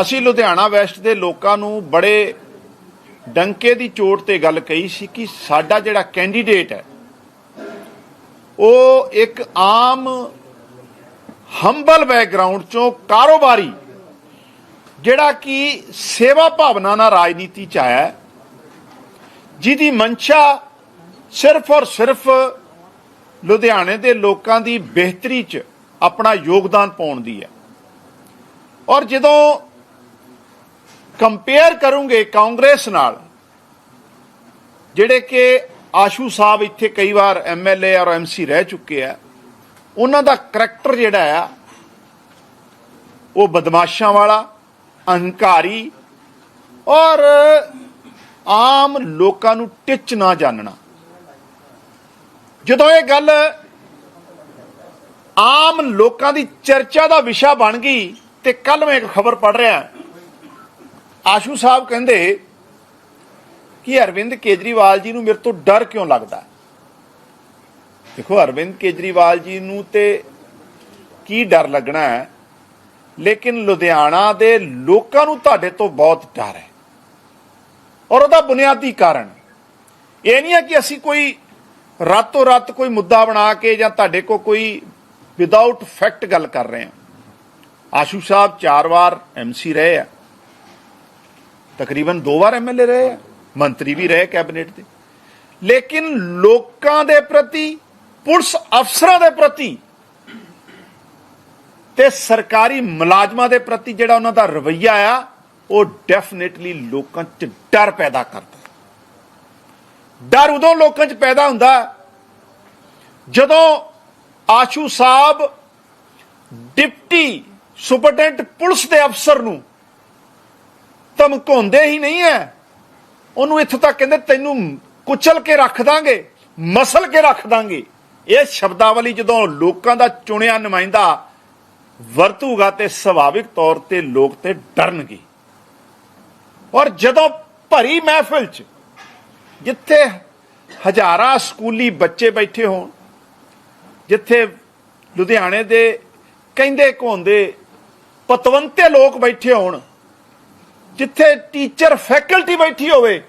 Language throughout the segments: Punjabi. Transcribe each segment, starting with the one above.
ਅਸੀਂ ਲੁਧਿਆਣਾ ਵੈਸਟ ਦੇ ਲੋਕਾਂ ਨੂੰ ਬੜੇ ਡੰਕੇ ਦੀ ਚੋਟ ਤੇ ਗੱਲ ਕਹੀ ਸੀ ਕਿ ਸਾਡਾ ਜਿਹੜਾ ਕੈਂਡੀਡੇਟ ਹੈ, ਉਹ ਇੱਕ ਆਮ ਹੰਬਲ ਬੈਕਗ੍ਰਾਉਂਡ ਚੋਂ ਕਾਰੋਬਾਰੀ, ਜਿਹੜਾ ਕਿ ਸੇਵਾ ਭਾਵਨਾ ਨਾਲ ਰਾਜਨੀਤੀ ਚ ਆਇਆ ਜਿਹਦੀ ਮਨਸ਼ਾ ਸਿਰਫ ਔਰ ਸਿਰਫ ਲੁਧਿਆਣੇ ਦੇ ਲੋਕਾਂ ਦੀ ਬਿਹਤਰੀ ਚ ਆਪਣਾ ਯੋਗਦਾਨ ਪਾਉਣ ਦੀ ਹੈ। ਔਰ ਜਦੋਂ ਕੰਪੇਅਰ ਕਰੂੰਗੇ ਕਾਂਗਰਸ ਨਾਲ, ਜਿਹੜੇ ਕਿ ਆਸ਼ੂ ਸਾਹਿਬ ਇੱਥੇ ਕਈ ਵਾਰ ਐਮਐਲਏ ਔਰ ਐਮਸੀ ਰਹਿ ਚੁੱਕੇ ਆ, ਉਹਨਾਂ ਦਾ ਕਰੈਕਟਰ ਜਿਹੜਾ ਆ, ਉਹ ਬਦਮਾਸ਼ਾਂ ਵਾਲਾ, ਅਹੰਕਾਰੀ ਔਰ ਆਮ ਲੋਕਾਂ ਨੂੰ ਟਿੱਚ ਨਾ ਜਾਣਨਾ। ਜਦੋਂ ਇਹ ਗੱਲ ਆਮ ਲੋਕਾਂ ਦੀ ਚਰਚਾ ਦਾ ਵਿਸ਼ਾ ਬਣ ਗਈ, ਤੇ ਕੱਲ ਮੈਂ ਇੱਕ ਖਬਰ ਪੜ੍ਹ ਰਿਹਾ। ਆਸ਼ੂ ਸਾਹਿਬ ਕਹਿੰਦੇ ਕਿ ਅਰਵਿੰਦ ਕੇਜਰੀਵਾਲ ਜੀ ਨੂੰ ਮੇਰੇ ਤੋਂ ਡਰ ਕਿਉਂ ਲੱਗਦਾ? ਦੇਖੋ, ਅਰਵਿੰਦ ਕੇਜਰੀਵਾਲ ਜੀ ਨੂੰ ਤੇ ਕੀ ਡਰ ਲੱਗਣਾ ਹੈ? ਲੇਕਿਨ ਲੁਧਿਆਣਾ ਦੇ ਲੋਕਾਂ ਨੂੰ ਤੁਹਾਡੇ ਤੋਂ ਬਹੁਤ ਡਰ ਹੈ। ਔਰ ਉਹਦਾ ਬੁਨਿਆਦੀ ਕਾਰਨ ਇਹ ਨਹੀਂ ਹੈ ਕਿ ਅਸੀਂ ਕੋਈ ਰਾਤੋਂ ਰਾਤ ਕੋਈ ਮੁੱਦਾ ਬਣਾ ਕੇ ਜਾਂ ਤੁਹਾਡੇ ਕੋ ਕੋਈ ਵਿਦਆਊਟ ਫੈਕਟ ਗੱਲ ਕਰ ਰਹੇ ਹਾਂ। ਆਸ਼ੂ ਸਾਹਿਬ ਚਾਰ ਵਾਰ ਐਮਸੀ ਰਹੇ ਆ। ਤਕਰੀਬਨ ਦੋ ਵਾਰ ਐਮਐਲਏ ਰਹੇ ਆ, ਮੰਤਰੀ ਵੀ ਰਹੇ ਕੈਬਨਿਟ ਦੇ ਲੇਕਿਨ ਲੋਕਾਂ ਦੇ ਪ੍ਰਤੀ, ਪੁਲਿਸ ਅਫਸਰਾਂ ਦੇ ਪ੍ਰਤੀ ਤੇ ਸਰਕਾਰੀ ਮੁਲਾਜ਼ਮਾਂ ਦੇ ਪ੍ਰਤੀ ਜਿਹੜਾ ਉਹਨਾਂ ਦਾ ਰਵੱਈਆ ਆ, ਉਹ ਡੈਫੀਨਿਟਲੀ ਲੋਕਾਂ 'ਚ ਡਰ ਪੈਦਾ ਕਰਦਾ। ਡਰ ਉਦੋਂ ਲੋਕਾਂ 'ਚ ਪੈਦਾ ਹੁੰਦਾ ਜਦੋਂ ਆਸ਼ੂ ਸਾਹਿਬ ਡਿਪਟੀ ਸੁਪਰਡੈਂਟ ਪੁਲਿਸ ਦੇ ਅਫਸਰ ਨੂੰ ਧਮਕਾਉਂਦੇ ਹੀ ਨਹੀਂ ਹੈ ਉਹਨੂੰ ਇੱਥੋਂ ਤੱਕ ਕਹਿੰਦੇ ਤੈਨੂੰ ਕੁਚਲ ਕੇ ਰੱਖ ਦਾਂਗੇ, ਮਸਲ ਕੇ ਰੱਖ ਦਾਂਗੇ। ਇਹ ਸ਼ਬਦਾਵਲੀ ਜਦੋਂ ਲੋਕਾਂ ਦਾ ਚੁਣਿਆ ਨੁਮਾਇੰਦਾ ਵਰਤੂਗਾ ਤੇ ਸੁਭਾਵਿਕ ਤੌਰ ਤੇ ਲੋਕ ਤੇ ਡਰਨਗੇ। ਔਰ ਜਦੋਂ ਭਰੀ ਮਹਿਫਿਲ 'ਚ ਜਿੱਥੇ ਹਜ਼ਾਰਾਂ ਸਕੂਲੀ ਬੱਚੇ ਬੈਠੇ ਹੋਣ, ਜਿੱਥੇ ਲੁਧਿਆਣੇ ਦੇ ਕਹਿੰਦੇ ਕੋਂਦੇ ਪਤਵੰਤੇ ਲੋਕ ਬੈਠੇ ਹੋਣ ਜਿੱਥੇ ਟੀਚਰ, ਫੈਕਲਟੀ ਬੈਠੀ ਹੋਵੇ।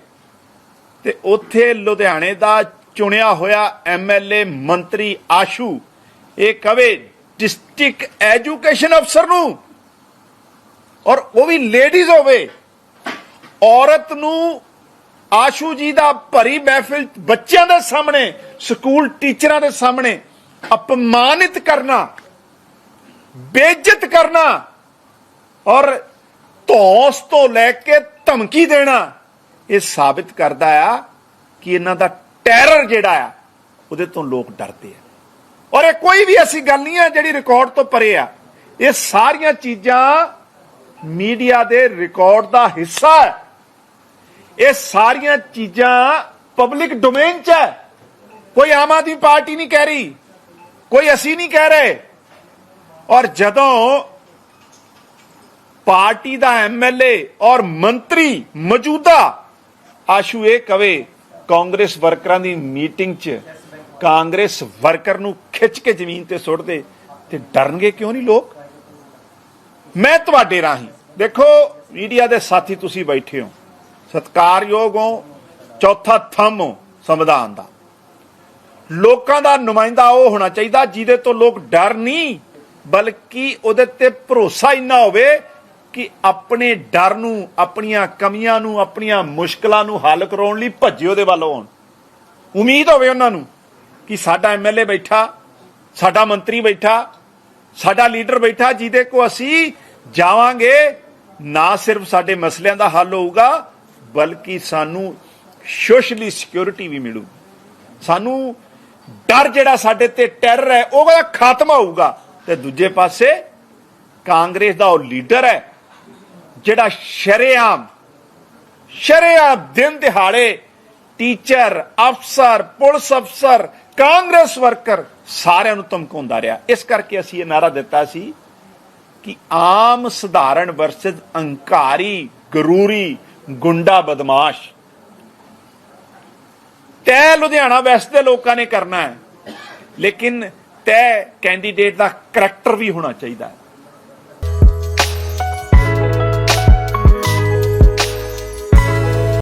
ਤੇ ਉੱਥੇ ਲੁਧਿਆਣੇ ਦਾ ਚੁਣਿਆ ਹੋਇਆ ਐਮਐਲਏ ਮੰਤਰੀ ਆਸ਼ੂ, ਇਹ ਕਵੇ, ਡਿਸਟ੍ਰਿਕਟ ਐਜੂਕੇਸ਼ਨ ਅਫਸਰ ਨੂੰ ਔਰ ਉਹ ਵੀ ਲੇਡੀਜ਼ ਹੋਵੇ, ਔਰਤ ਨੂੰ ਆਸ਼ੂ ਜੀ ਦਾ ਭਰੀ ਮਹਿਫਿਲ ਬੱਚਿਆਂ ਦੇ ਸਾਹਮਣੇ, ਸਕੂਲ ਟੀਚਰਾਂ ਦੇ ਸਾਹਮਣੇ ਅਪਮਾਨਿਤ ਕਰਨਾ, ਬੇਇੱਜ਼ਤ ਕਰਨਾ ਔਰ ਧੌਸ ਤੋਂ ਲੈ ਕੇ ਧਮਕੀ ਦੇਣਾ, ਇਹ ਸਾਬਿਤ ਕਰਦਾ ਆ ਕਿ ਇਹਨਾਂ ਦਾ ਟੈਰਰ ਜਿਹੜਾ ਆ, ਉਹਦੇ ਤੋਂ ਲੋਕ ਡਰਦੇ ਆ। ਔਰ ਇਹ ਕੋਈ ਵੀ ਐਸੀ ਗੱਲ ਨਹੀਂ ਹੈ ਜਿਹੜੀ ਰਿਕਾਰਡ ਤੋਂ ਪਰੇ ਆ। ਇਹ ਸਾਰੀਆਂ ਚੀਜ਼ਾਂ ਮੀਡੀਆ ਦੇ ਰਿਕਾਰਡ ਦਾ ਹਿੱਸਾ ਹੈ। ਇਹ ਸਾਰੀਆਂ ਚੀਜ਼ਾਂ ਪਬਲਿਕ ਡੋਮੇਨ 'ਚ ਹੈ। ਕੋਈ ਆਮ ਆਦਮੀ ਪਾਰਟੀ ਨਹੀਂ ਕਹਿ ਰਹੀ, ਕੋਈ ਅਸੀਂ ਨਹੀਂ ਕਹਿ ਰਹੇ। ਔਰ ਜਦੋਂ ਪਾਰਟੀ ਦਾ ਐਮਐਲਏ ਔਰ ਮੰਤਰੀ ਮੌਜੂਦਾ, ਆਸ਼ੂ ਇਹ ਕਵੇ, ਕਾਂਗਰਸ ਵਰਕਰਾਂ ਦੀ ਮੀਟਿੰਗ 'ਚ ਕਾਂਗਰਸ ਵਰਕਰ ਨੂੰ ਖਿੱਚ ਕੇ ਜ਼ਮੀਨ ਤੇ ਸੁੱਟ ਦੇ ਤੇ ਡਰਨਗੇ ਕਿਉਂ ਨਹੀਂ ਲੋਕ? ਮੈਂ ਤੁਹਾਡੇ ਰਾਹੀਂ, ਦੇਖੋ, ਮੀਡੀਆ ਦੇ ਸਾਥੀ ਤੁਸੀਂ ਬੈਠੇ ਹੋ, ਸਤਕਾਰਯੋਗ ਹੋ, ਚੌਥਾ ਥੰਮ ਹੋ ਸੰਵਿਧਾਨ ਦਾ। ਲੋਕਾਂ ਦਾ ਨੁਮਾਇੰਦਾ ਉਹ ਹੋਣਾ ਚਾਹੀਦਾ ਜਿਹਦੇ ਤੋਂ ਲੋਕ ਡਰ ਨਹੀਂ, ਬਲਕਿ ਉਹਦੇ ਤੇ ਭਰੋਸਾ ਇੰਨਾ ਹੋਵੇ ਕਿ ਆਪਣੇ ਡਰ ਨੂੰ, ਆਪਣੀਆਂ ਕਮੀਆਂ ਨੂੰ, ਆਪਣੀਆਂ ਮੁਸ਼ਕਲਾਂ ਨੂੰ ਹੱਲ ਕਰਾਉਣ ਲਈ ਭੱਜੇ ਉਹਦੇ ਵੱਲ ਆਉਣ। ਉਮੀਦ ਹੋਵੇ ਉਹਨਾਂ ਨੂੰ ਕਿ ਸਾਡਾ ਐਮਐਲਏ ਬੈਠਾ, ਸਾਡਾ ਮੰਤਰੀ ਬੈਠਾ, ਸਾਡਾ ਲੀਡਰ ਬੈਠਾ, ਜਿਹਦੇ ਕੋ ਅਸੀਂ ਜਾਵਾਂਗੇ, ਨਾ ਸਿਰਫ ਸਾਡੇ ਮਸਲਿਆਂ ਦਾ ਹੱਲ ਹੋਊਗਾ, ਬਲਕਿ ਸਾਨੂੰ ਸੋਸ਼ਲੀ ਸਿਕਿਉਰਿਟੀ ਵੀ ਮਿਲੂ ਸਾਨੂੰ ਡਰ ਜਿਹੜਾ ਸਾਡੇ ਤੇ ਟੈਰਰ ਹੈ ਉਹਦਾ ਖਾਤਮਾ ਹੋਊਗਾ। ਤੇ ਦੂਜੇ ਪਾਸੇ ਕਾਂਗਰਸ ਦਾ ਉਹ ਲੀਡਰ ਹੈ ਜਿਹੜਾ ਸ਼ਰੇਆਮ ਸ਼ਰੇਆਮ ਦਿਨ ਦਿਹਾੜੇ ਟੀਚਰ, ਅਫਸਰ, ਪੁਲਿਸ ਅਫਸਰ, ਕਾਂਗਰਸ ਵਰਕਰ ਸਾਰਿਆਂ ਨੂੰ ਧਮਕਾਉਂਦਾ ਰਿਹਾ। ਇਸ ਕਰਕੇ ਅਸੀਂ ਇਹ ਨਾਰਾ ਦਿੱਤਾ ਸੀ ਕਿ ਆਮ ਸਧਾਰਨ ਵਰਸਜ ਅਹੰਕਾਰੀ, ਗਰੂਰੀ, ਗੁੰਡਾ ਬਦਮਾਸ਼, ਤੈ ਲੁਧਿਆਣਾ ਵੈਸਟ ਦੇ ਲੋਕਾਂ ਨੇ ਕਰਨਾ ਹੈ, ਲੇਕਿਨ ਤੈ ਕੈਂਡੀਡੇਟ ਦਾ ਕਰੈਕਟਰ ਵੀ ਹੋਣਾ ਚਾਹੀਦਾ ਹੈ।